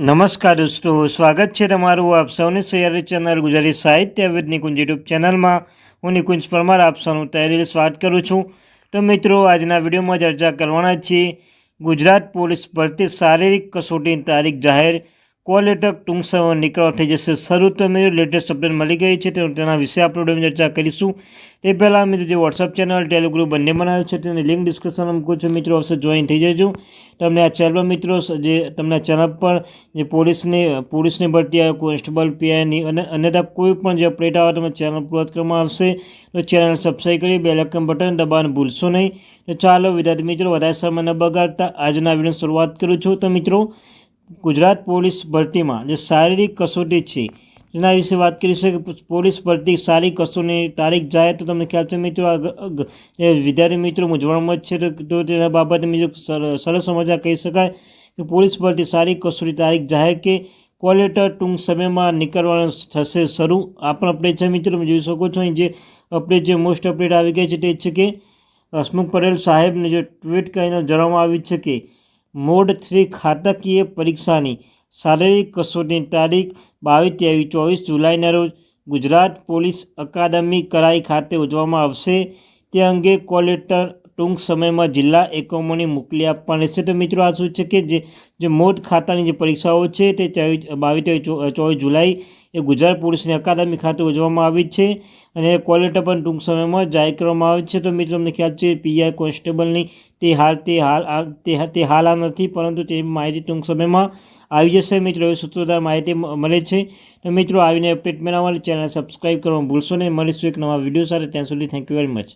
નમસ્કાર દોસ્તો, સ્વાગત છે તમારું આપ સૌની સૈયારી ચેનલ ગુજરાતી સાહિત્ય વિદ નિકુંજ યુટ્યુબ ચેનલમાં. હું નિકુંજ પરમાર, આપ સૌનું તૈયારી સ્વાગત કરું છું. તો મિત્રો, આજના વિડીયોમાં ચર્ચા કરવાના છીએ ગુજરાત પોલીસ ભરતી શારીરિક કસોટીની તારીખ જાહેર કોલ લેટર ટૂંક સમયમાં નીકળવા થઈ જશે. શરૂ તો મિત્રો લેટેસ્ટ અપડેટ મળી ગઈ છે. તેના વિશે આપણે વિડીયોમાં ચર્ચા કરીશું. તે પહેલાં મિત્રો જે વોટ્સઅપ ચેનલ ટેલિગ્રુપ બંને બનાવ્યું છે, તેની લિંક ડિસ્ક્રિપ્શનમાં મૂકું છું. મિત્રો, અવશ્ય જોઈન થઈ જજો. તમને આ ચેનલ મિત્રો, જે તમને ચેનલ પર જે પોલીસની પોલીસની ભરતી આવે, કોન્સ્ટેબલ, પીઆઈની અને અન્યથા કોઈ પણ જે અપડેટ આવે તમે ચેનલ પર કરવામાં આવશે, તો ચેનલ સબસ્ક્રાઈબ કરી બે લાઇકન બટન દબાવવાનું ભૂલશો નહીં. તો ચાલો, વિદ્યાર્થી મિત્રો, વધારે સમય ન બગાડતા આજના વીડિયો શરૂઆત કરું છું. તો મિત્રો ગુજરાત પોલીસ ભરતીમાં જે શારીરિક કસોટી છે, તેના વિશે વાત કરી કે પોલીસ ભરતી સારી કસોટીની તારીખ જાહેર, તો તમને ખ્યાલ છે મિત્રો વિદ્યાર્થી મિત્રો મૂંઝવણમાં જ છે, તો- તેના બાબતે બીજું સર- સરસ સમજા કહી શકાય કે પોલીસ ભરતી સારી કસોટી તારીખ જાહેર કે કોલેટર ટૂંક સમયમાં નીકળવાનું થશે શરૂ. આ પણ અપડેટ છે મિત્રો, તમે જોઈ શકો છો અહીં જે અપડેટ જે મોસ્ટ અપડેટ આવી ગઈ છે તે છે કે, હસમુખ પટેલ સાહેબને જે ટ્વીટ કરીને જણાવવામાં આવ્યું છે કે મોડ થ્રી ખાતાકીય પરીક્ષાની શારીરિક કસોટીની તારીખ બાવીસ ત્રેવીસ ચોવીસ જુલાઈના રોજ ગુજરાત પોલીસ અકાદમી કરાઈ ખાતે ઉજવવામાં આવશે. તે અંગે કોલ ટૂંક સમયમાં જિલ્લા એકમોને મોકલી આપવાની રહેશે. તો મિત્રો, આ શું છે કે જે જે ખાતાની જે પરીક્ષાઓ છે તે ચોવીસ બાવીસ ચોવીસ જુલાઈ એ ગુજરાત પોલીસની અકાદમી ખાતે ઉજવવામાં આવી છે. અને કોલ લેટર પણ ટૂંક સમયમાં જાહેર કરવામાં આવે છે. તો મિત્રો, તમને ખ્યાલ છે પીઆઈ કોન્સ્ટેબલની તે હાલ તે હાલ તે હાલ આ નથી, પરંતુ તે માહિતી ટૂંક સમયમાં આવી જશે. મિત્રો એ સૂત્રોધાર માહિતી મળે છે. તો મિત્રો, આવીને અપડેટ મેળવવા ચેનલ સબસ્ક્રાઈબ કરવા ભૂલશો નહીં. મળીશું એક નવા વીડિયો સાથે. ત્યાં સુધી થેન્ક યુ વેરી મચ